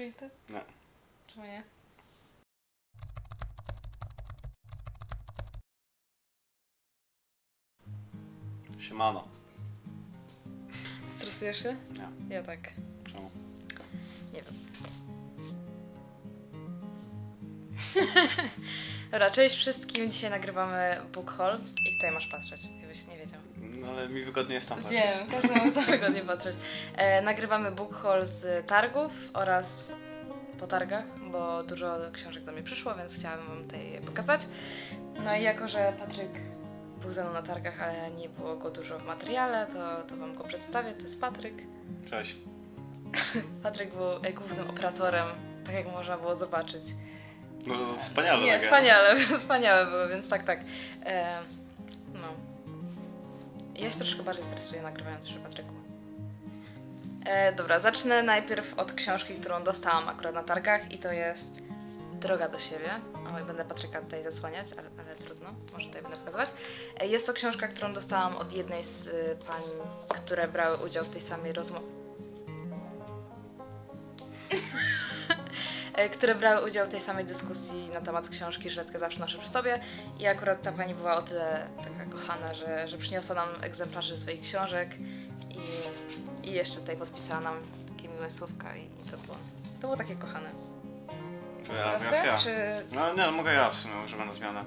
Street? Nie. Czemu nie? Siemano. Stresujesz się? Nie. Ja tak. Czemu? Nie wiem. Dobra, cześć wszystkim. Dzisiaj nagrywamy Book Haul i tutaj masz patrzeć, jakbyś nie wiedział. No ale mi wygodnie jest tam patrzeć. Wiem, każdy ma całego nie patrzeć. E, nagrywamy Book Haul z targów oraz po targach, bo dużo książek do mnie przyszło, więc chciałam wam tutaj je pokazać. No i jako, że Patryk był ze mną na targach, ale nie było go dużo w materiale, to, to wam go przedstawię. To jest Patryk. Cześć. Patryk był e, głównym operatorem, tak jak można było zobaczyć. No wspaniale. Nie, takie. wspaniale, wspaniałe było, więc tak, tak. E. Ja się troszkę bardziej stresuję nagrywając przy Patryku. E, dobra, zacznę najpierw od książki, którą dostałam akurat na targach i to jest Droga do siebie. O, i będę Patryka tutaj zasłaniać, ale, ale trudno, może tutaj będę pokazywać. E, jest to książka, którą dostałam od jednej z y, pań, które brały udział w tej samej rozmowie. e, które brały udział w tej samej dyskusji na temat książki Żyletkę zawsze noszę przy sobie i akurat ta pani była o tyle taka kochana, że, że przyniosła nam egzemplarze swoich książek i, i jeszcze tutaj podpisała nam takie miłe słówka i, i to było, to było takie kochane. To ja, Teraz ty, ja. czy... No nie, no mogę ja w sumie, może będę zmianę.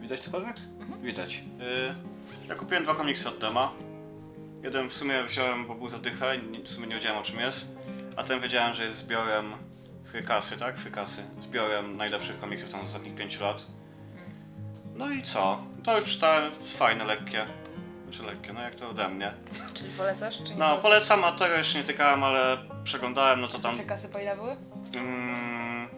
Widać cokolwiek? Mhm. Widać. Y, ja kupiłem dwa komiksy od Dema. Jeden w sumie wziąłem, bo był zadycha i w sumie nie wiedziałem o czym jest. A ten wiedziałem, że jest zbiorem Frykasy, tak? Frykasy. Zbiorem najlepszych komiksów tam z ostatnich pięciu lat. No i co? To już czytałem, fajne, lekkie. Znaczy lekkie, no jak to ode mnie. Czyli polecasz, czy nie? No polecam, a tego jeszcze nie tykałem, ale przeglądałem, no to tam... Frykasy po ile były? Mm,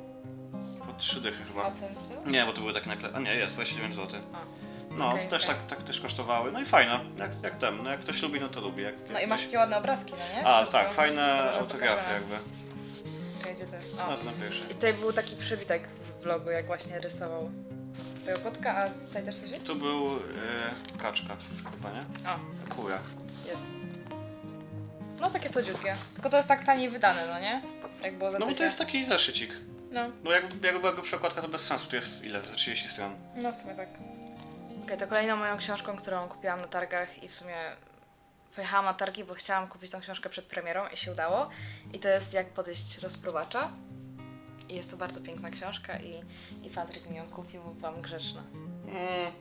po trzy dychy chyba. A co jest z tyłu? Nie, bo to były takie nakle... A nie, jest, 29 zł. A. No, Okej, też okej. tak, tak też kosztowały. No i fajne, jak, jak ten, no jak ktoś lubi, no to lubi. Jak, No jak i masz ktoś... takie ładne obrazki, no nie? A, tak, to- fajne może autografy pokażemy. jakby. Czekaj, Gdzie to jest? Na, O. na pierwszy. I tutaj był taki przybitek w vlogu, jak właśnie rysował tego kotka, a tutaj też coś jest? Tu był y, kaczka chyba, nie? O, Kura. jest. No takie słodziutkie. Tylko to jest tak taniej wydane, no nie? Jak było za No bo to jest taki zeszycik. No, No jak, jakby była go przekładka, to bez sensu. Tu jest ile? Za 30 stron. no w sumie tak. To kolejną moją książką, którą kupiłam na targach i w sumie pojechałam na targi, bo chciałam kupić tą książkę przed premierą i się udało. I to jest Jak podejść rozpruwacza. I jest to bardzo piękna książka i, i Patryk mi ją kupił, bo byłam grzeczna. Mm,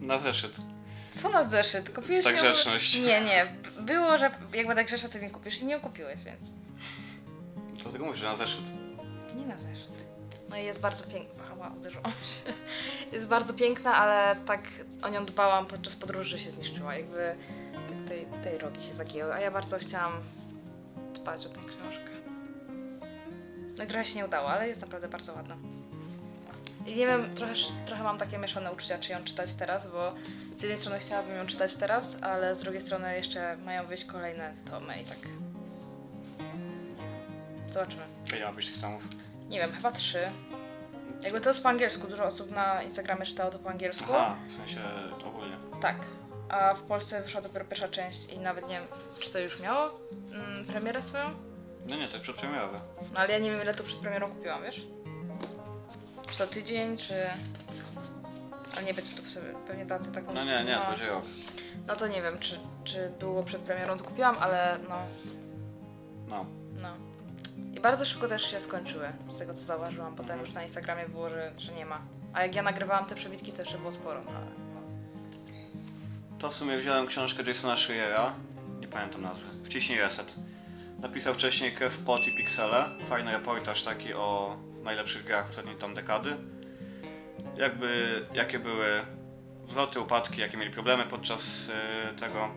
na zeszyt. Co na zeszyt? Kupiłeś Tak mi ją- grzeczność. Nie, nie. Było, że jak będę grzeszna, to mi kupisz i nie kupiłeś, więc Dlatego mówię, że na zeszyt. nie na zeszyt. No i jest bardzo piękna. Ała, uderzyłam się. Jest bardzo piękna, ale tak o nią dbałam podczas podróży, że się zniszczyła. Jakby tak tej, tej rogi się zagięły, a ja bardzo chciałam dbać o tę książkę. No i trochę się nie udało, ale jest naprawdę bardzo ładna. I nie wiem, trochę, trochę mam takie mieszane uczucia, czy ją czytać teraz, bo z jednej strony chciałabym ją czytać teraz, ale z drugiej strony jeszcze mają wyjść kolejne tomy i tak... Zobaczymy. Ma być tych tomów? Nie wiem, chyba trzy. Jakby to jest po angielsku, dużo osób na Instagramie czytało to po angielsku. Aha, w sensie ogólnie. Tak. A w Polsce wyszła dopiero pierwsza część i nawet nie wiem, czy to już miało mm, premierę swoją. No nie, to jest przedpremierowe. No ale ja nie wiem, ile to przed premierą kupiłam, wiesz? Czy to tydzień, czy... Ale nie będzie tu sobie pewnie daty taką... No nie, nie, no, będzie rok. no to nie wiem, czy, czy długo przed premierą to kupiłam, ale no, No. Bardzo szybko też się skończyły, z tego co zauważyłam. Potem już na Instagramie było, że, że nie ma. A jak ja nagrywałam te przebitki, to jeszcze było sporo. No, ale, no. To w sumie wziąłem książkę Jasona Schreiera, nie pamiętam nazwy, Wciśnij Reset. Napisał wcześniej Kev, Pot i Pixele, fajny reportaż taki o najlepszych grach ostatniej tam dekady. Jakby, jakie były wzloty, upadki, jakie mieli problemy podczas y, tego,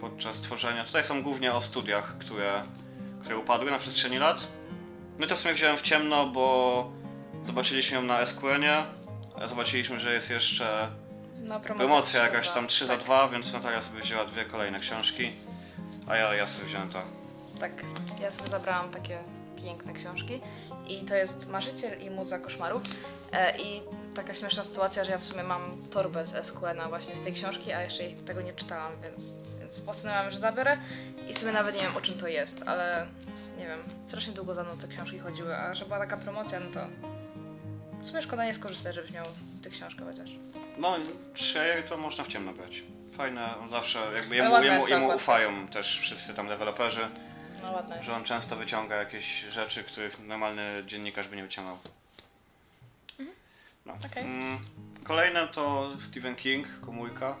podczas tworzenia. Tutaj są głównie o studiach, które, które upadły na przestrzeni lat. My to w sumie wziąłem w ciemno, bo zobaczyliśmy ją na SQN-ie, zobaczyliśmy, że jest jeszcze No, promocja, Promocja jakaś tam 3 za tak, 2, więc Natalia sobie wzięła dwie kolejne książki. A ja, ja sobie wziąłem to. Tak, ja sobie zabrałam takie piękne książki. I to jest Marzyciel i Muza Koszmarów. E, I taka śmieszna sytuacja, że ja w sumie mam torbę z SQN właśnie z tej książki, a jeszcze jej tego nie czytałam, więc, więc postanowiłam, że zabiorę i w sumie nawet nie wiem o czym to jest, ale nie wiem, strasznie długo za mną te książki chodziły, a że była taka promocja, no to w sumie szkoda nie skorzystać, żebyś miał tę książkę chociaż. No, trzy to można w ciemno brać. Fajne, on zawsze jakby Ale jemu, ładna jemu, jest ta jemu okładka. ufają też wszyscy tam deweloperzy, No ładna jest. że on często wyciąga jakieś rzeczy, których normalny dziennikarz by nie wyciągał. No. Okej. Mm, Kolejne to Stephen King, Komórka.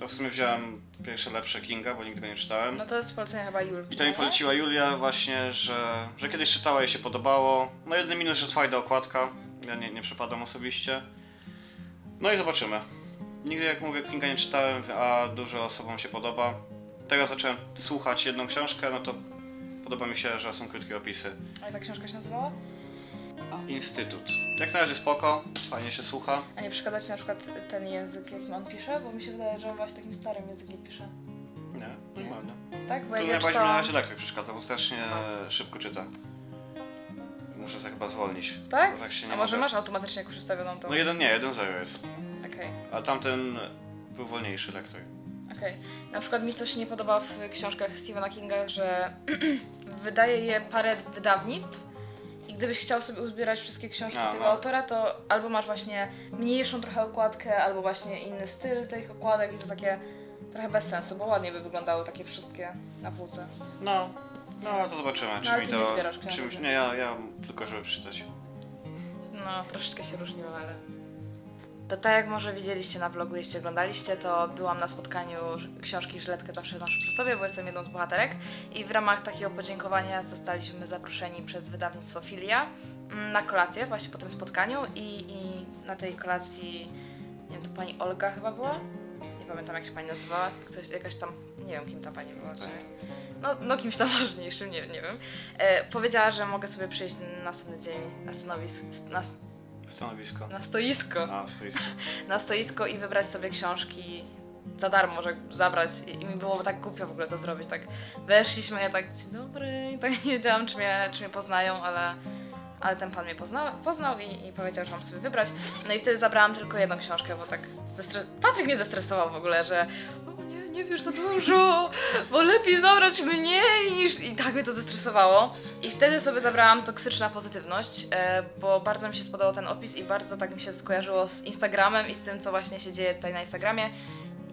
To w sumie wziąłem pierwsze lepsze Kinga, bo nigdy go nie czytałem. No to jest polecenie chyba Julki. I to mi nie? poleciła Julia właśnie, że, że kiedyś czytała, jej się podobało. No jedyny minus, że twarda okładka. Ja nie, nie przepadam osobiście. No i zobaczymy. Nigdy jak mówię Kinga nie czytałem, a dużo osobom się podoba. Teraz zacząłem słuchać jedną książkę, no to podoba mi się, że są krótkie opisy. A jak ta książka się nazywała? Instytut. Jak na razie spoko, fajnie się słucha. A nie przeszkadza ci na przykład ten język, jakim on pisze? Bo mi się wydaje, że on właśnie takim starym językiem pisze. Nie, normalnie. Tak? Bo To jak ja najbardziej mi na czytałam... razie lektor przeszkadza, bo strasznie szybko czyta. Muszę sobie chyba zwolnić. Tak? bo tak się nie A może mogę. masz automatycznie jakąś ustawioną tą? No jeden nie, jeden zero jest. Okej, A tamten był wolniejszy lektor. okej. Na przykład mi coś nie podoba w książkach Stephena Kinga, że wydaje je parę wydawnictw i gdybyś chciał sobie uzbierać wszystkie książki Aha. tego autora, to albo masz właśnie mniejszą trochę okładkę, albo właśnie inny styl tych okładek i to takie trochę bez sensu, bo ładnie by wyglądały takie wszystkie na półce. No, no to zobaczymy. Czy ale mi ty to. nie zbierasz książek, czy mi, więc- nie, ja, ja tylko żeby przeczytać. No, troszeczkę się różniło, ale... To tak jak może widzieliście na vlogu, jeśli oglądaliście, to byłam na spotkaniu książki Żyletkę zawsze noszę przy sobie, bo jestem jedną z bohaterek i w ramach takiego podziękowania zostaliśmy zaproszeni przez wydawnictwo Filia mm, na kolację właśnie po tym spotkaniu i, i na tej kolacji, nie wiem, to pani Olga chyba była? Nie pamiętam jak się pani nazywała, ktoś, jakaś tam, nie wiem kim ta pani była. Czy... No, no kimś tam ważniejszym, nie, nie wiem. E, powiedziała, że mogę sobie przyjść na następny dzień na stanowisko, na, Stanowisko. na stoisko A, stoisko. na stoisko i wybrać sobie książki za darmo, że zabrać i, mi było tak głupio w ogóle to zrobić, tak weszliśmy, ja tak dzień dobry, i tak nie wiedziałam czy mnie, czy mnie poznają, ale, ale ten pan mnie poznał, poznał i, i powiedział, że mam sobie wybrać. No i wtedy zabrałam tylko jedną książkę, bo tak zestre... Patryk mnie zestresował w ogóle, że nie, wiesz za dużo, bo lepiej zabrać mniej niż... I tak mnie to zestresowało. I wtedy sobie zabrałam toksyczna pozytywność, e, bo bardzo mi się spodobał ten opis i bardzo tak mi się skojarzyło z Instagramem i z tym, co właśnie się dzieje tutaj na Instagramie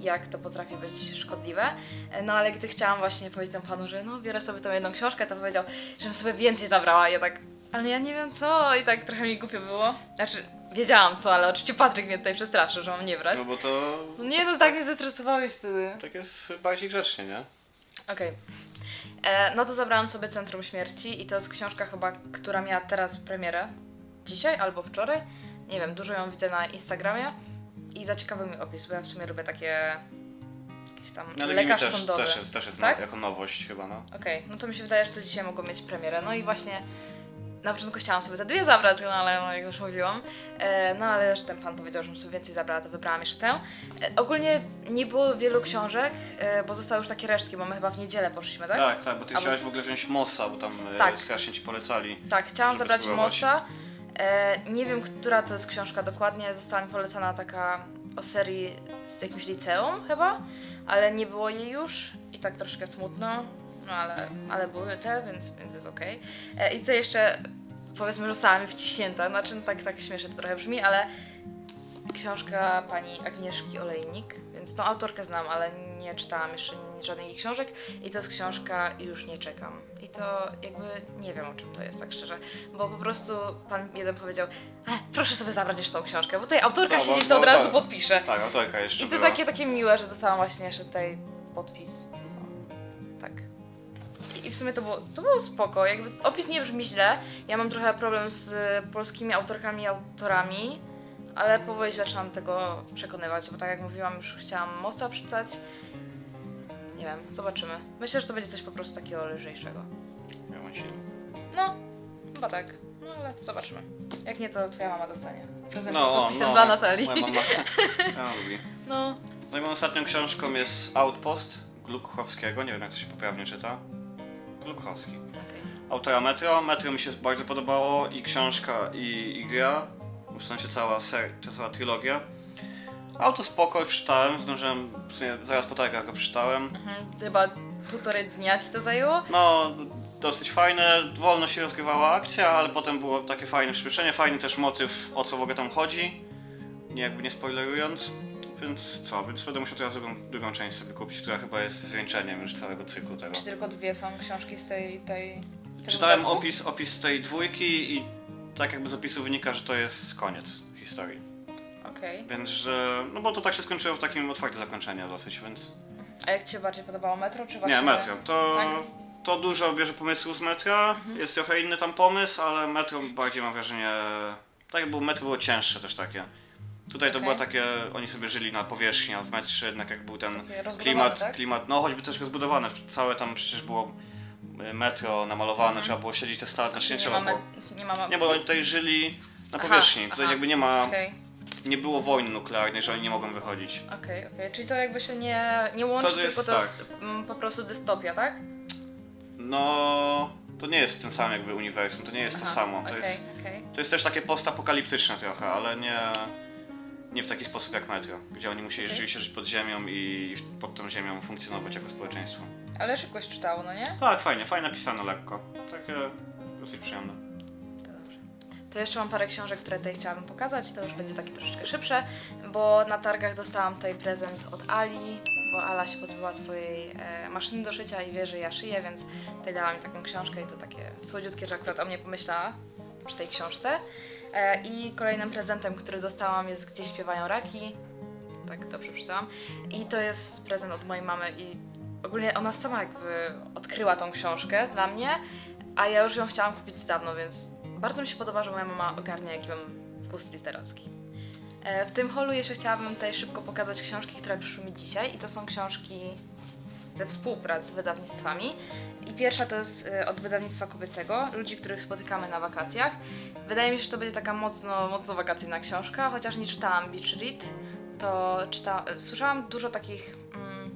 jak to potrafi być szkodliwe. E, No ale gdy chciałam właśnie powiedzieć temu panu, że no biorę sobie tą jedną książkę, to powiedział, żebym sobie więcej zabrała. I ja tak, ale ja nie wiem co. I tak trochę mi głupio było. Znaczy, wiedziałam co, ale oczywiście Patryk mnie tutaj przestraszył, że mam nie brać. No bo to No nie, no tak mnie zestresowałeś wtedy. tak jest bardziej grzecznie, nie? Okej. E, No to zabrałam sobie Centrum Śmierci i to jest książka chyba, która miała teraz premierę. Dzisiaj albo wczoraj. Nie wiem, dużo ją widzę na Instagramie. I zaciekawił mi opis, bo ja w sumie lubię takie... Jakieś tam No ale lekarz też, sądowy. też jest, też jest Tak? jako nowość chyba, no. Okej, no to mi się wydaje, że to dzisiaj mogło mieć premierę. No i właśnie na początku chciałam sobie te dwie zabrać, no ale no, jak już mówiłam. E, no ale że ten pan powiedział, żebym sobie więcej zabrała, to wybrałam jeszcze tę. E, ogólnie nie było wielu książek, e, bo zostały już takie resztki, bo my chyba w niedzielę poszliśmy, tak? Tak, tak, bo ty Albo- chciałaś w ogóle wziąć Mossa, bo tam e, Tak. strasznie ci polecali. Tak, chciałam Żeby zabrać spróbować. Mossa. E, nie wiem, która to jest książka dokładnie. Została mi polecana taka o serii z jakimś liceum chyba, ale nie było jej już i tak troszkę smutno. No ale, ale były te, więc, więc jest okej. E, I co jeszcze, powiedzmy, że została mi wciśnięta. Znaczy, no tak, tak śmiesznie to trochę brzmi, ale książka pani Agnieszki Olejnik, więc tą autorkę znam, ale nie czytałam jeszcze żadnej jej książek i to jest książka już nie czekam. I to jakby nie wiem o czym to jest, tak szczerze, bo po prostu pan jeden powiedział, e, proszę sobie zabrać jeszcze tą książkę, bo tutaj autorka No, siedzi, to bo od razu tak. podpisze. Tak, autorka jeszcze I to była. takie, takie miłe, że dostałam właśnie jeszcze tutaj podpis. I- w sumie to było, to było spoko, jakby opis nie brzmi źle. Ja mam trochę problem z polskimi autorkami i autorami, ale powoli zaczynam tego przekonywać, bo tak jak mówiłam, już chciałam Mossa przeczytać. Nie wiem, zobaczymy. Myślę, że to będzie coś po prostu takiego lżejszego. Ja mam ci- No, chyba tak. No ale zobaczymy. Jak nie, to twoja mama dostanie. Prezent z No, podpisem no, dla Natalii. Moja mama. Ja lubi. No, No i moją ostatnią książką jest Outpost Gluchowskiego, nie wiem jak to się poprawnie czyta. Gluchowski. okej. Autora Metro. Metro mi się bardzo podobało i książka i, i gra. w sensie cała seria, cała trylogia. Auto spoko, czytałem, zdążyłem, w sumie zaraz po targach go przeczytałem. Mhm. Chyba półtorej dnia ci to zajęło? No, dosyć fajne, wolno się rozgrywała akcja, ale potem było takie fajne przyspieszenie, fajny też motyw, o co w ogóle tam chodzi, nie jakby nie spoilerując. Więc co, więc będę musiał teraz drugą, drugą część sobie kupić, która chyba jest zwieńczeniem już całego cyklu tego. Czy tylko dwie są książki z tej... tej z tego Czytałem dodatku? opis, opis tej dwójki i tak jakby z opisu wynika, że to jest koniec historii. Okej. Więc, że, no bo to tak się skończyło w takim otwartym zakończeniu dosyć, więc... A jak ci się bardziej podobało metro, czy właśnie... Nie, Metro. To, Tak? to dużo bierze pomysłu z Metra. Jest trochę inny tam pomysł, ale Metro bardziej mam wrażenie... Tak było Metro było cięższe też takie. Tutaj to Okej. było takie, oni sobie żyli na powierzchni, a w Metrze jednak jak był ten Takie rozbudowane, klimat, tak? klimat, no choćby też rozbudowane, całe tam przecież było y, metro namalowane, Mhm. trzeba było siedzieć te stale, znaczy nie, nie, trzeba ma było. nie ma... Nie, bo oni tutaj żyli na Aha, powierzchni, tutaj aha. jakby nie ma, Okej, nie było wojny nuklearnej, że oni nie mogą wychodzić. okej, okej. Czyli to jakby się nie, nie łączy, To jest tylko to tak. jest mm, po prostu dystopia, tak? No, to nie jest ten sam jakby uniwersum, to nie jest to Aha, samo. To Okej, jest, okej. to jest też takie postapokaliptyczne trochę, ale nie, nie w taki sposób jak Metro, gdzie oni musieli rzeczywiście żyć pod ziemią i pod tą ziemią funkcjonować jako społeczeństwo. Ale szybko się czytało, no nie? Tak, fajnie, fajnie napisane lekko. Takie dosyć przyjemne. To dobrze. To jeszcze mam parę książek, które tutaj chciałabym pokazać. To już będzie takie troszeczkę szybsze, bo na targach dostałam tutaj prezent od Ali, bo Ala się pozbyła swojej e, maszyny do szycia i wie, że ja szyję, więc tutaj dała mi taką książkę i to takie słodziutkie, że akurat o mnie pomyślała przy tej książce. E, I kolejnym prezentem, który dostałam jest Gdzie śpiewają raki. Tak, dobrze przeczytałam. I to jest prezent od mojej mamy i ogólnie ona sama jakby odkryła tą książkę dla mnie, a ja już ją chciałam kupić dawno, więc bardzo mi się podoba, że moja mama ogarnia jaki mam gust literacki. E, W tym holu jeszcze chciałabym tutaj szybko pokazać książki, które przyszły mi dzisiaj i to są książki ze współprac z wydawnictwami. I pierwsza to jest e, od wydawnictwa kobiecego, ludzi, których spotykamy na wakacjach. Wydaje mi się, że to będzie taka mocno, mocno wakacyjna książka, chociaż nie czytałam Beach Read, to czyta... e, słyszałam dużo takich mm,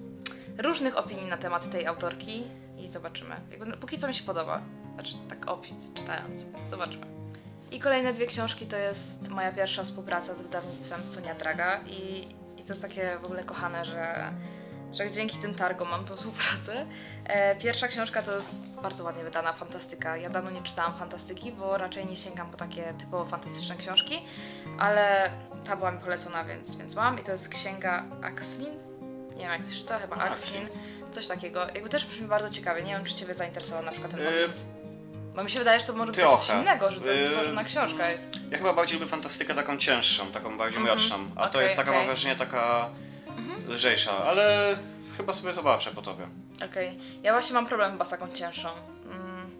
różnych opinii na temat tej autorki i zobaczymy. Jakby, no, póki co mi się podoba, znaczy tak opis czytając, zobaczmy. I kolejne dwie książki to jest moja pierwsza współpraca z wydawnictwem Sonia Draga i, i to jest takie w ogóle kochane, że, że dzięki tym targom mam tą współpracę. E, pierwsza książka to jest bardzo ładnie wydana fantastyka. Ja dawno nie czytałam fantastyki, bo raczej nie sięgam po takie typowo fantastyczne książki, ale ta była mi polecona, więc, więc mam. I to jest księga Axlin. Nie wiem jak to się czyta, chyba Axlin. Coś takiego. Jakby też brzmi bardzo ciekawie. Nie wiem, czy Ciebie zainteresował na przykład ten Yy, opis. Bo mi się wydaje, że to może być trochę. coś innego, że to Yy, tworzona książka jest. Ja chyba bardziej lubię fantastykę taką cięższą, taką bardziej Mhm. mroczną, a to Okej, jest taka, okej. mam wrażenie, taka. Lżejsza, ale chyba sobie zobaczę po tobie. Okej. Ja właśnie mam problem chyba z taką cięższą. Mm,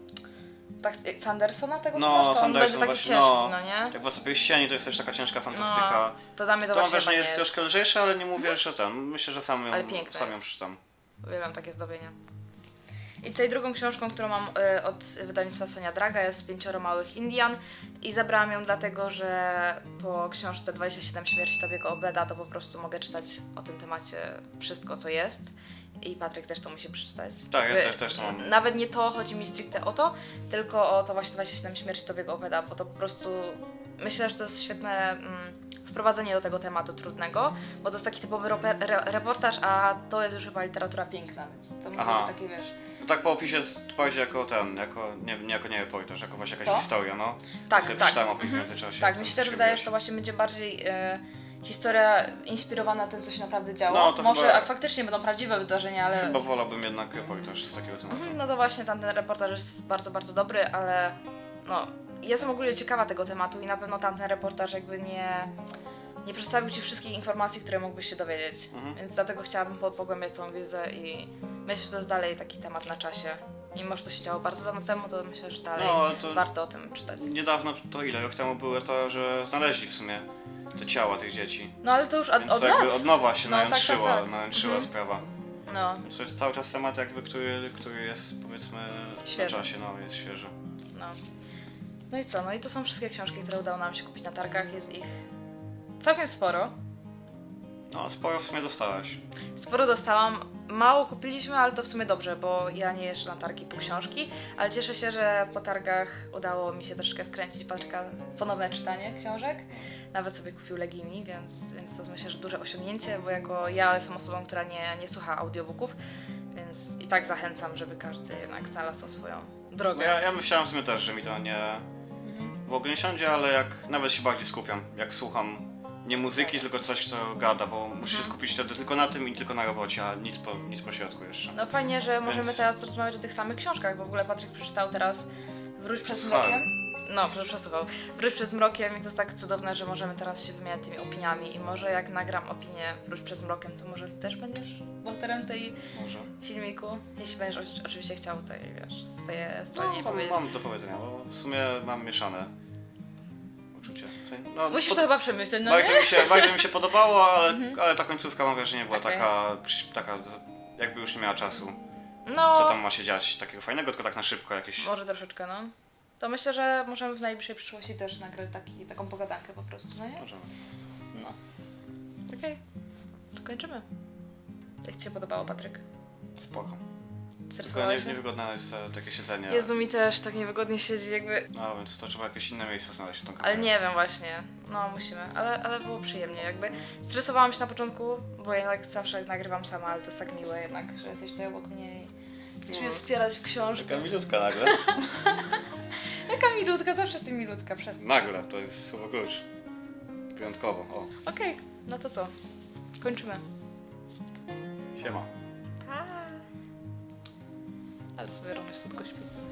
tak, Sandersona tego No, słuchasz? To on będzie taki właśnie, ciężki, no. no, nie? Jak Władca Pierścieni to jest też taka ciężka fantastyka. To dla mnie to, to mam właśnie wrażenie chyba jest troszkę lżejsza, ale nie mówię, że ten. Myślę, że sam ją, Ale piękna sam ją jest. przeczytam. Uwielbiam takie zdobienia. I tutaj drugą książką, którą mam y, od wydawnictwa Sonia Draga jest Pięcioro Małych Indian i zabrałam ją dlatego, że po książce 27 śmierci Tobiego Obeda to po prostu mogę czytać o tym temacie wszystko, co jest i Patryk też to musi przeczytać. Tak, ja też- też to mam. Nawet nie to, chodzi mi stricte o to, tylko o to właśnie 27 śmierci Tobiego Obeda, bo to po prostu myślę, że to jest świetne mm, wprowadzenie do tego tematu trudnego, bo to jest taki typowy reportaż, a to jest już chyba literatura piękna, więc to Aha. takie wiesz. No tak po opisie bardziej jako ten, jako nie, nie jako nie reportaż, jako właśnie jakaś To? historia, no. Tak, Sobie tak. Opis w Mhm. międzyczasie. Tak, mi się też wydaje, że to właśnie będzie bardziej e, historia inspirowana tym, co się naprawdę działo. No, to Może chyba- a faktycznie będą prawdziwe wydarzenia, ale. Chyba wolałbym jednak reportaż z takiego tematu. Mhm, no to właśnie tamten reportaż jest bardzo, bardzo dobry, ale no, jestem ogólnie ciekawa tego tematu i na pewno tamten reportaż jakby nie, nie przedstawił Ci wszystkich informacji, które mógłbyś się dowiedzieć. Mhm. Więc dlatego chciałabym po- pogłębiać tą wiedzę i myślę, że to jest dalej taki temat na czasie. Mimo, że to się działo bardzo dawno temu, to myślę, że dalej No, ale to warto o tym czytać. niedawno, to ile rok temu było to, że znaleźli w sumie te ciała tych dzieci. No ale to już od, Więc od to jakby lat. od nowa się No, tak, najątrzyła, tak, tak. najątrzyła Mhm. sprawa. No, Więc to jest cały czas temat jakby, który, który jest powiedzmy Świeży. na czasie, no jest świeży. no. No i co? No i to są wszystkie książki, które udało nam się kupić na targach. Jest ich całkiem sporo. No, sporo w sumie dostałeś. Sporo dostałam, mało kupiliśmy, ale to w sumie dobrze, bo ja nie jeżdżę na targi po książki, ale cieszę się, że po targach udało mi się troszeczkę wkręcić Patryka w ponowne czytanie książek. Nawet sobie kupił Legimi, więc, więc to myślę, że duże osiągnięcie, bo jako ja jestem osobą, która nie, nie słucha audiobooków, więc i tak zachęcam, żeby każdy jednak znalazł swoją drogę. Ja, ja myślałem w sumie też, że mi to nie... Mhm. w ogóle nie siądzie, ale jak nawet się bardziej skupiam, jak słucham nie muzyki, tylko coś, co gada, bo muszę się skupić wtedy tylko na tym i tylko na robocie, a nic po, nic po środku jeszcze. No fajnie, że możemy Więc- teraz rozmawiać o tych samych książkach, bo w ogóle Patryk przeczytał teraz Wróć Słuchałem. mrokiem. No, prze- przesłuchał. Wróć przed mrokiem i to jest tak cudowne, że możemy teraz się wymieniać tymi opiniami i może jak nagram opinię Wróć przed mrokiem, to może ty też będziesz bohaterem tej Może. filmiku, jeśli będziesz oczy- oczywiście chciał tutaj, wiesz, swoje zdanie No, mam, powiedzieć. mam do powiedzenia, bo w sumie mam mieszane uczucie. W sensie- No, Musisz pod- to chyba przemyśleć, no bardzo, nie? mi się, bardzo mi się podobało, ale, ale ta końcówka mam wrażenie była Okej. taka, taka, jakby już nie miała czasu. No, Co tam ma się dziać takiego fajnego, tylko tak na szybko jakieś... może troszeczkę, no. To myślę, że możemy w najbliższej przyszłości też nagrać taki, taką pogadankę po prostu, no nie? Możemy. No. Okej, to kończymy. Jak Ci się podobało, Patryk? Spoko. Tylko nie, się? niewygodne jest e, takie siedzenie. Jezu, mi też tak niewygodnie siedzi, jakby... No więc to trzeba jakieś inne miejsce znaleźć na tą Ale kamerę. nie wiem właśnie, no musimy, ale, ale było przyjemnie, jakby stresowałam się na początku, bo jednak zawsze nagrywam sama, ale to jest tak miłe jednak, że jesteś tutaj obok mnie i chcesz mnie No. wspierać w książkę. milutka nagle. Jaka milutka, zawsze jest milutka, przez. nagle, to jest słowo klucz. Wyjątkowo, o. Okej, no to co? Kończymy. Siema. Also wäre auch nicht so gut gespielt.